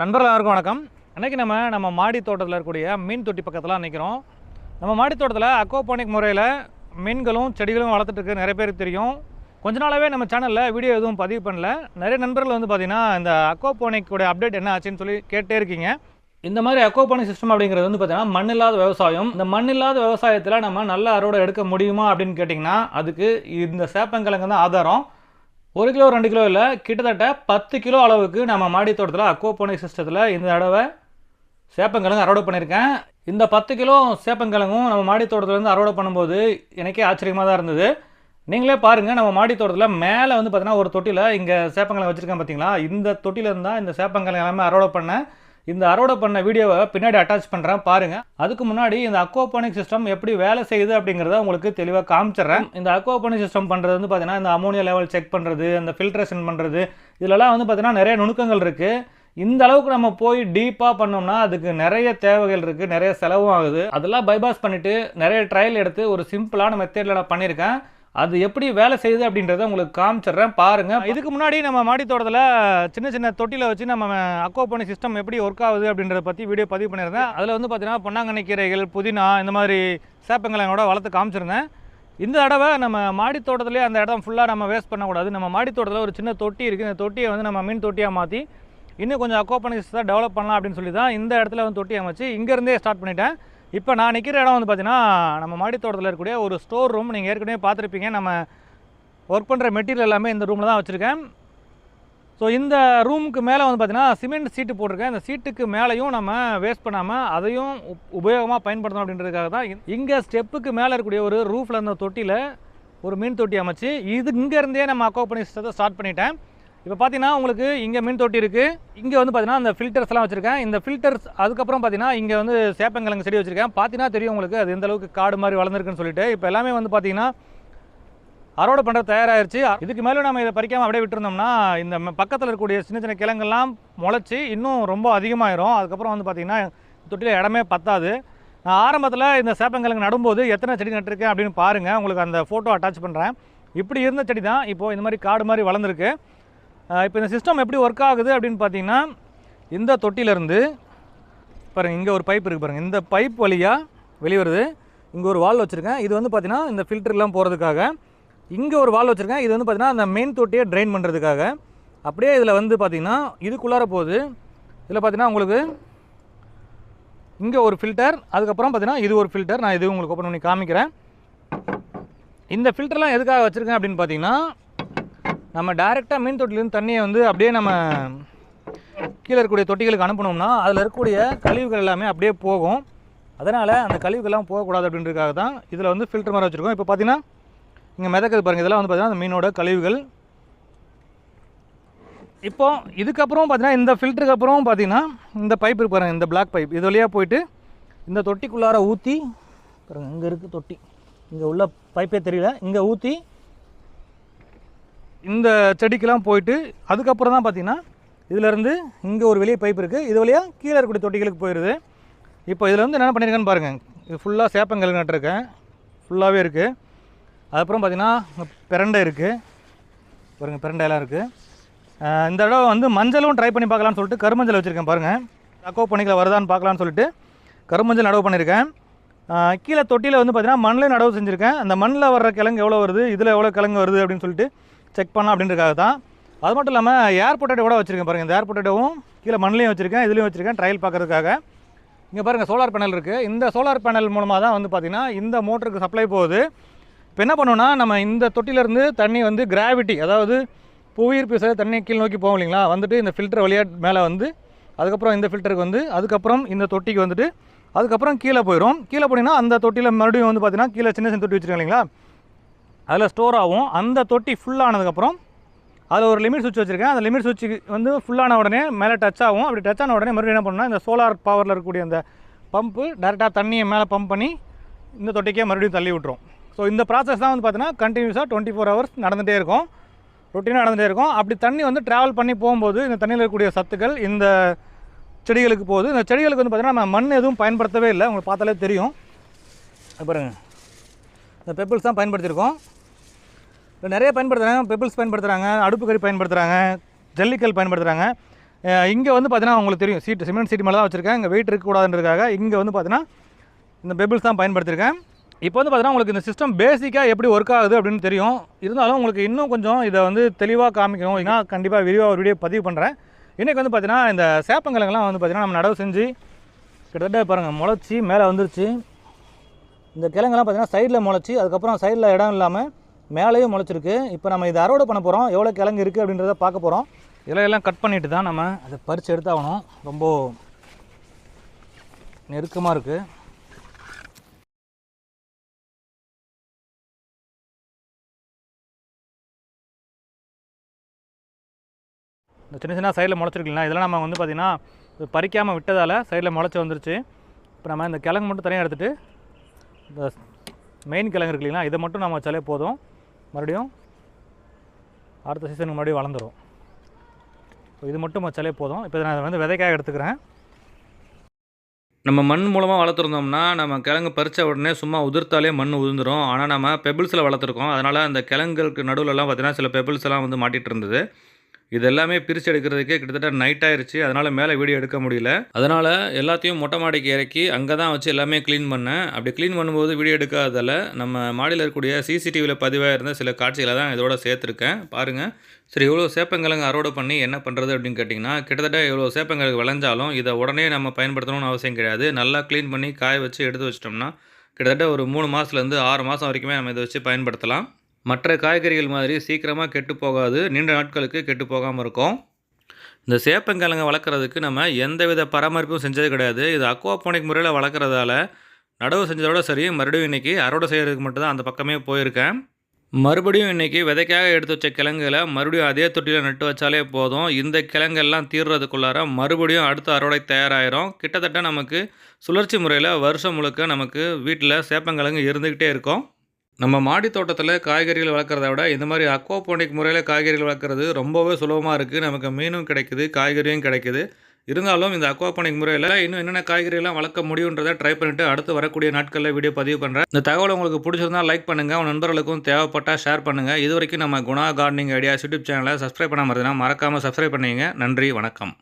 நண்பர்கள் எல்லாருக்கும் வணக்கம். இன்றைக்கி நம்ம நம்ம மாடி தோட்டத்தில் இருக்கக்கூடிய மீன் தொட்டி பக்கத்தில் நிற்கிறோம் நம்ம மாடி தோட்டத்தில் அக்வாபானிக் முறையில் மீன்களும் செடிகளும் வளர்த்துட்டுருக்கு நிறைய பேருக்கு தெரியும். கொஞ்ச நாளாகவே நம்ம சேனலில் வீடியோ எதுவும் பதிவு பண்ணல. நிறைய நண்பர்கள் வந்து பார்த்திங்கன்னா இந்த அக்வாபானிக்கோட அப்டேட் என்ன ஆச்சுன்னு சொல்லி கேட்டே இருக்கீங்க. இந்த மாதிரி அக்வாபானிக் சிஸ்டம் அப்படிங்கிறது வந்து பார்த்தீங்கன்னா மண் இல்லாத விவசாயம். இந்த மண் இல்லாத விவசாயத்தில் நம்ம நல்ல அறுவடை எடுக்க முடியுமா அப்படின்னு கேட்டிங்கன்னா அதுக்கு இந்த சேப்பங்கிழங்கு தான் ஆதாரம். ஒரு கிலோ ரெண்டு கிலோ இல்லை கிட்டத்தட்ட பத்து கிலோ அளவுக்கு நம்ம மாடி தோட்டத்தில் அக்வாபோனிக் சிஸ்டத்தில் இந்த தடவை சேப்பங்கிழங்கு அறுவடை பண்ணியிருக்கேன் இந்த பத்து கிலோ சேப்பங்கிழங்கும் நம்ம மாடி தோட்டத்துலேருந்து அறுவடை பண்ணும்போது எனக்கே ஆச்சரியமாக தான் இருந்தது. நீங்களே பாருங்கள் நம்ம மாடி தோட்டத்தில் மேலே வந்து பார்த்தீங்கன்னா ஒரு தொட்டியில் இங்கே சேப்பங்கிழங்கு வச்சுருக்கேன் பார்த்தீங்களா இந்த தொட்டியில் இருந்தால் இந்த சேப்பங்கிழங்கு எல்லாமே அறுவடை பண்ணேன். இந்த அறுவடை பண்ண வீடியோவை பின்னாடி அட்டாச் பண்ணுறேன் பாருங்கள் அதுக்கு முன்னாடி இந்த அக்வாபானிக் சிஸ்டம் எப்படி வேலை செய்யுது அப்படிங்கிறத உங்களுக்கு தெளிவாக காமிச்சிடுறேன். இந்த அக்வாபானிக் சிஸ்டம் பண்ணுறது வந்து பார்த்தீங்கன்னா இந்த அமோனியா லெவல் செக் பண்ணுறது அந்த ஃபில்ட்ரேஷன் பண்ணுறது இதிலலாம் வந்து பார்த்தீங்கன்னா நிறைய நுணுக்கங்கள் இருக்குது இந்த அளவுக்கு நம்ம போய் டீப்பாக பண்ணோம்னா அதுக்கு நிறைய தேவைகள் இருக்குது நிறைய செலவும் ஆகுது. அதெல்லாம் பைபாஸ் பண்ணிவிட்டு நிறைய ட்ரையல் எடுத்து ஒரு சிம்பிளான மெத்தேடில் நான் பண்ணியிருக்கேன். அது எப்படி வேலை செய்யுது அப்படின்றத உங்களுக்கு காமிச்சிடுறேன். பாருங்கள் இதுக்கு முன்னாடி நம்ம மாடி தோட்டத்தில் சின்ன சின்ன தொட்டியில் வச்சு நம்ம அக்வாபானிக் சிஸ்டம் எப்படி ஒர்க் ஆகுது அப்படின்றத பற்றி வீடியோ பதிவு பண்ணியிருந்தேன். அதில் வந்து பார்த்தீங்கன்னா பொன்னாங்கண்ணி கீரைகள் புதினா இந்த மாதிரி சேப்பங்கிழங்கோட வளர்த்து காமிச்சிருந்தேன். இந்த தடவை நம்ம மாடி தோட்டத்திலே அந்த இடம் ஃபுல்லாக நம்ம வேஸ்ட் பண்ணக்கூடாது. நம்ம மாடி தோட்டத்தில் ஒரு சின்ன தொட்டி இருக்குது இந்த தொட்டியை வந்து நம்ம மீன் தொட்டியாக மாற்றி இன்னும் கொஞ்சம் அக்வாபானிக் சிஸ்டத்தை டெவலப் பண்ணலாம் அப்படின்னு சொல்லி தான் இந்த இடத்துல வந்து தொட்டி அமைச்சு இங்கேருந்தே ஸ்டார்ட் பண்ணிட்டேன். இப்போ நான் நிற்கிற இடம் வந்து பார்த்தீங்கன்னா நம்ம மாடித்தோட்டத்தில் இருக்கக்கூடிய ஒரு ஸ்டோர் ரூம் நீங்கள் ஏற்கனவே பார்த்துருப்பீங்க. நம்ம ஒர்க் பண்ணுற மெட்டீரியல் எல்லாமே இந்த ரூமில் தான் வச்சுருக்கேன். ஸோ இந்த ரூமுக்கு மேலே வந்து பார்த்திங்கன்னா சிமெண்ட் சீட்டு போட்டிருக்கேன். இந்த சீட்டுக்கு மேலேயும் நம்ம வேஸ்ட் பண்ணாமல் அதையும் உப்- உபயோகமாக பயன்படுத்தணும் அப்படின்றதுக்காக தான் இங்கே ஸ்டெப்புக்கு மேலே இருக்கக்கூடிய ஒரு ரூஃபில் இருந்த தொட்டியில் ஒரு மீன் தொட்டி அமைச்சு இது இங்கேருந்தே நம்ம அக்கோப்பனி சிஸ்டத்தை ஸ்டார்ட் பண்ணிட்டேன். இப்போ பார்த்தீங்கன்னா உங்களுக்கு இங்கே மீன் தொட்டி இருக்குது இங்கே வந்து பார்த்தீங்கன்னா அந்த ஃபில்டர்ஸ்லாம் வச்சுருக்கேன். இந்த ஃபில்டர்ஸ் அதுக்கப்புறம் பார்த்தீங்கன்னா இங்கே வந்து சேப்பங்கிழங்கு செடி வச்சுருக்கேன். பார்த்தீங்கன்னா தெரியும் உங்களுக்கு அது எந்த அளவுக்கு காடு மாதிரி வளர்ந்துருக்குன்னு சொல்லிட்டு. இப்போ எல்லாமே வந்து பார்த்தீங்கன்னா அறுவடை பண்ணுறது தயாராகிருச்சு இதுக்கு மேலே நம்ம இதை பறிக்காமல் அப்படியே விட்டுருந்தோம்னா இந்த ம- பக்கத்தில் இருக்கக்கூடிய சின்ன சின்ன கிழங்கெல்லாம் முளைச்சி இன்னும் ரொம்ப அதிகமாயிரும். அதுக்கப்புறம் வந்து பார்த்திங்கன்னா தொட்டியில் இடமே பத்தாது. நான் ஆரம்பத்தில் இந்த சேப்பங்கிழங்கு நடும்போது எத்தனை செடி நட்டிருக்கேன் அப்படின்னு பாருங்கள் உங்களுக்கு அந்த ஃபோட்டோ அட்டாச் பண்ணுறேன் இப்படி இருந்த செடி தான் இப்போது இந்த மாதிரி காடு மாதிரி வளர்ந்துருக்கு. இப்போ இந்த சிஸ்டம் எப்படி ஒர்க் ஆகுது அப்படின்னு பார்த்தீங்கன்னா இந்த தொட்டியிலேருந்து பாருங்கள் இங்கே ஒரு பைப் இருக்குது பாருங்கள் இந்த பைப் வழியாக வெளியே வருது இங்கே ஒரு வால் வச்சுருக்கேன். இது வந்து பார்த்தீங்கன்னா இந்த ஃபில்டர்லாம் போகிறதுக்காக இங்கே ஒரு வால் வச்சுருக்கேன். இது வந்து பார்த்தீங்கன்னா அந்த மெயின் தொட்டியை ட்ரைன் பண்ணுறதுக்காக அப்படியே இதில் வந்து பார்த்தீங்கன்னா இதுக்குள்ளார போகுது. இதில் பார்த்தீங்கன்னா உங்களுக்கு இங்கே ஒரு ஃபில்டர் அதுக்கப்புறம் பார்த்திங்கன்னா இது ஒரு ஃபில்டர் நான் இது உங்களுக்கு ஓப்பன் பண்ணி காமிக்கிறேன். இந்த ஃபில்டர்லாம் எதுக்காக வச்சுருக்கேன் அப்படின்னு பார்த்தீங்கன்னா நம்ம டைரெக்டாக மீன் தொட்டிலேருந்து தண்ணியை வந்து அப்படியே நம்ம கீழே இருக்கக்கூடிய தொட்டிகளுக்கு அனுப்பினோம்னா அதில் இருக்கக்கூடிய கழிவுகள் எல்லாமே அப்படியே போகும். அதனால் அந்த கழிவுகள்லாம் போகக்கூடாது அப்படின்றதுக்காக தான் இதில் வந்து ஃபில்டர் மாதிரி வச்சுருக்கோம். இப்போ பார்த்தீங்கன்னா இங்கே மிதக்கிறது பாருங்கள் இதெல்லாம் வந்து பார்த்தீங்கன்னா அந்த மீனோட கழிவுகள். இப்போ இதுக்கப்புறம் பார்த்தீங்கன்னா இந்த ஃபில்டருக்கு அப்புறம் பார்த்தீங்கன்னா இந்த பைப் இருக்கு பாருங்கள் இந்த பிளாக் பைப் இது வழியாக போயிட்டு இந்த தொட்டிக்குள்ளார ஊற்றி பாருங்கள் இங்கே இருக்குது தொட்டி. இங்கே உள்ள பைப்பே தெரியல. இங்கே ஊற்றி இந்த செடிக்கெலாம் போயிட்டு அதுக்கப்புறம் தான் பார்த்தீங்கன்னா இதிலேருந்து இங்கே ஒரு வெளியே பைப் இருக்குது இது வழியாக கீழே இருக்கக்கூடிய தொட்டிகளுக்கு போயிடுது. இப்போ இதில் வந்து என்ன பண்ணியிருக்கேன்னு பாருங்கள் இது ஃபுல்லாக சேப்பங்கிழங்கு நட்டுருக்கேன். ஃபுல்லாகவே இருக்குது அதுக்கப்புறம் பார்த்திங்கன்னா பிரண்டை இருக்குது பாருங்கள் பிரண்டையெல்லாம் இருக்குது இந்த தடவை வந்து மஞ்சளும் ட்ரை பண்ணி பார்க்கலான்னு சொல்லிட்டு கருமஞ்சள் வச்சுருக்கேன் பாருங்கள் அக்கோ பண்ணிக்கல வருதான்னு பார்க்கலான்னு சொல்லிட்டு கருமஞ்சள் நடவு பண்ணியிருக்கேன். கீழே தொட்டியில் வந்து பார்த்தீங்கன்னா மண்ணில் நடவு செஞ்சுருக்கேன். அந்த மண்ணில் வர்ற கிழங்கு எவ்வளோ வருது? இதில் எவ்வளோ கிழங்கு வருது? அப்படின்னு சொல்லிட்டு செக் பண்ணலாம் அப்படின்றதுக்காக தான். அது மட்டும் இல்லாமல் ஏர் பொட்டேட்டோ கூட வச்சுருக்கேன் பாருங்கள் இந்த ஏர் பொட்டேட்டோவும் கீழே மண்ணிலையும் வச்சுருக்கேன் இதுலேயும் வச்சுருக்கேன் ட்ரையல் பார்க்கறதுக்காக. இங்கே பாருங்கள் சோலார் பேனல் இருக்குது இந்த சோலார் பேனல் மூலமாக தான் வந்து பார்த்திங்கன்னா இந்த மோட்டருக்கு சப்ளை போகுது. இப்போ என்ன பண்ணுவோம்னா நம்ம இந்த தொட்டியிலேருந்து தண்ணி வந்து கிராவிட்டி அதாவது புவியீர்ப்பு விசை தண்ணி கீழ் நோக்கி போகும் இல்லைங்களா? வந்துட்டு இந்த ஃபில்டர் வழியாக மேலே வந்து அதுக்கப்புறம் இந்த ஃபில்டருக்கு வந்து அதுக்கப்புறம் இந்த தொட்டிக்கு வந்துட்டு அதுக்கப்புறம் கீழே போயிடும் கீழே போனீங்கன்னா அந்த தொட்டியில் மறுபடியும் வந்து பார்த்தீங்கன்னா கீழே சின்ன சின்ன தொட்டி வச்சுருக்கோம் இல்லைங்களா? அதில் ஸ்டோர் ஆகும். அந்த தொட்டி ஃபுல்லானதுக்கப்புறம் அதில் ஒரு லிமிட் சுவிட்ச் வச்சுருக்கேன். அந்த லிமிட் சுவிட்ச் வந்து ஃபுல்லான உடனே மேலே டச் ஆகும். அப்படி டச் ஆன உடனே மறுபடியும் என்ன பண்ணணும்னா இந்த சோலார் பவரில் இருக்கக்கூடிய அந்த பம்பு டேரெக்டாக தண்ணியை மேலே பம்ப் பண்ணி இந்த தொட்டிக்கே மறுபடியும் தள்ளி விட்டுரும். ஸோ இந்த ப்ராசஸ் தான் வந்து பார்த்தீங்கன்னா கண்டினியூஸாக டுவெண்ட்டி ஃபோர் ஹவர்ஸ் நடந்துகிட்டே இருக்கும். ரொட்டீனாக நடந்துகிட்டே இருக்கும். அப்படி தண்ணி வந்து ட்ராவல் பண்ணி போகும்போது இந்த தண்ணியில் இருக்கக்கூடிய சத்துக்கள் இந்த செடிகளுக்கு போகுது. இந்த செடிகளுக்கு வந்து பார்த்திங்கன்னா நம்ம மண் எதுவும் பயன்படுத்தவே இல்லை. உங்களுக்கு பார்த்தாலே தெரியும். பாருங்கள் இந்த பெப்பிள்ஸ் தான் பயன்படுத்தியிருக்கோம். இப்போ நிறைய பயன்படுத்துகிறாங்க பெப்பிள்ஸ் பயன்படுத்துகிறாங்க அடுப்புக்கறி பயன்படுத்துகிறாங்க ஜல்லிக்கல் பயன்படுத்துகிறாங்க இங்கே வந்து பார்த்தீங்கன்னா உங்களுக்கு தெரியும் சீட்டு சிமெண்ட் சீட் மேலே தான் வச்சுருக்கேன். இங்கே வெயிட் இருக்கக்கூடாதுன்றதுக்காக இங்கே வந்து பார்த்தீங்கன்னா இந்த பெபிள்ஸ் தான் பயன்படுத்தியிருக்கேன் இப்போ வந்து பார்த்தீங்கன்னா உங்களுக்கு இந்த சிஸ்டம் பேசிக்காக எப்படி ஒர்க் ஆகுது அப்படின்னு தெரியும். இருந்தாலும் உங்களுக்கு இன்னும் கொஞ்சம் இதை வந்து தெளிவாக காமிக்கணும். ஏன்னா கண்டிப்பாக விரிவாக ஒரு வீடியோ பதிவு பண்ணுறேன் இன்றைக்கி வந்து பார்த்தீங்கன்னா இந்த சேப்பங்கிழங்கெலாம் வந்து பார்த்திங்கன்னா நம்ம நடவு செஞ்சு கிட்டத்தட்ட பாருங்கள் முளைச்சி மேலே வந்துருச்சு. இந்த கிழங்கெல்லாம் பார்த்திங்கன்னா சைடில் முளைச்சி அதுக்கப்புறம் சைடில் இடம் இல்லாமல் மேலேயும் முளைச்சிருக்கு. இப்போ நம்ம இதை அறுவடை பண்ண போகிறோம் எவ்வளோ கிழங்கு இருக்குது அப்படின்றத பார்க்க போகிறோம் இலையெல்லாம் கட் பண்ணிட்டு தான் நம்ம அதை பறித்து எடுத்தாகணும். ரொம்ப நெருக்கமாக இருக்குது இந்த சின்ன சின்ன சைடில் முளைச்சிருக்கலாம் இதெல்லாம் நம்ம வந்து பார்த்திங்கன்னா பறிக்காமல் விட்டதால் சைடில் முளைச்சி வந்துருச்சு. இப்போ நம்ம இந்த கிழங்கு மட்டும் தனியாக எடுத்துகிட்டு இந்த மெயின் கிழங்கு இருக்கு இல்லைங்களா? இதை மட்டும் நம்ம வச்சாலே போதும். மறுபடியும் அடுத்த சீசனுக்கு மறுபடியும் வளர்ந்துரும். இப்போ இது மட்டும் வச்சாலே போதும். இப்போ நான் வந்து விதைக்காக எடுத்துக்கிறேன். நம்ம மண் மூலமாக வளர்த்துருந்தோம்னா நம்ம கிழங்கு பறித்த உடனே சும்மா உதிர்த்தாலே மண் உதிர்ந்துடும் ஆனால் நம்ம பெபிள்ஸில் வளர்த்துருக்கோம். அதனால் அந்த கிழங்குகளுக்கு நடுவுலலாம் பார்த்திங்கன்னா சில பெபிள்ஸ் எல்லாம் வந்து மாட்டிகிட்டு இருந்தது. இது எல்லாமே பிரித்து எடுக்கிறதுக்கே கிட்டத்தட்ட நைட் ஆயிடுச்சு அதனால் மேலே வீடியோ எடுக்க முடியல. அதனால் எல்லாத்தையும் மொட்டை மாடிக்கு இறக்கி அங்கே தான் வச்சு எல்லாமே க்ளீன் பண்ணேன். அப்படி க்ளீன் பண்ணும்போது வீடியோ எடுக்காததால் நம்ம மாடியில் இருக்கக்கூடிய சிசிடிவியில் பதிவாக இருந்த சில காட்சிகளை தான் இதோட சேர்த்துருக்கேன். பாருங்கள் சரி இவ்வளோ சேப்பங்கிழங்கு அறுவடை பண்ணி என்ன பண்ணுறது அப்படின்னு கேட்டிங்கன்னா கிட்டத்தட்ட இவ்வளோ சேப்பங்கிழங்கு விளைஞ்சாலும் இதை உடனே நம்ம பயன்படுத்தணும்னு அவசியம் கிடையாது. நல்லா க்ளீன் பண்ணி காய வச்சு எடுத்து வச்சிட்டோம்னா கிட்டத்தட்ட ஒரு மூணு மாதத்துலேருந்து ஆறு மாதம் வரைக்குமே நம்ம இதை வச்சு பயன்படுத்தலாம். மற்ற காய்கறிகள் மாதிரி சீக்கிரமாக கெட்டு போகாது நீண்ட நாட்களுக்கு கெட்டு போகாமல் இருக்கும். இந்த சேப்பங்கிழங்கை வளர்க்குறதுக்கு நம்ம எந்தவித பராமரிப்பும் செஞ்சது கிடையாது. இது அக்வாபோனிக் முறையில் வளர்க்குறதால நடவு செஞ்சதோட சரி மறுபடியும் இன்றைக்கி அறுவடை செய்கிறதுக்கு மட்டும்தான் அந்த பக்கமே போயிருக்கேன். மறுபடியும் இன்றைக்கி விதைக்காக எடுத்து வச்ச கிழங்குகளை மறுபடியும் அதே தொட்டியில் நட்டு வச்சாலே போதும். இந்த கிழங்கெல்லாம் தீர்றதுக்குள்ளார மறுபடியும் அடுத்த அறுவடை தயாராகிரும் கிட்டத்தட்ட நமக்கு சுழற்சி முறையில் வருஷம் முழுக்க நமக்கு வீட்டில் சேப்பங்கிழங்கு இருந்துக்கிட்டே இருக்கும். நம்ம மாடி தோட்டத்தில் காய்கறிகள் வளர்க்குறத விட இந்த மாதிரி அக்வாபோனிக் முறையில் காய்கறிகள் வளர்க்குறது ரொம்பவே சுலபமாக இருக்குது நமக்கு மீனும் கிடைக்குது காய்கறியும் கிடைக்குது. இருந்தாலும் இந்த அக்வாபோனிக் முறையில் இன்னும் என்னென்ன காய்கறிகள்லாம் வளர்க்க முடியுன்றதை ட்ரை பண்ணிவிட்டு அடுத்து வரக்கூடிய நாட்களில் வீடியோ பதிவு பண்ணுறேன் இந்த தகவல் உங்களுக்கு பிடிச்சிருந்தா லைக் பண்ணுங்கள் உங்கள் நண்பர்களுக்கும் தேவைப்பட்டால் ஷேர் பண்ணுங்கள் இது வரைக்கும் நம்ம குணா கார்டனிங் ஐடியாஸ் யூடியூப் சேனலை சப்ஸ்கிரைப் பண்ணாமல் இருந்ததுன்னா மறக்காமல் சப்ஸ்கிரைப் பண்ணிங்க நன்றி வணக்கம்.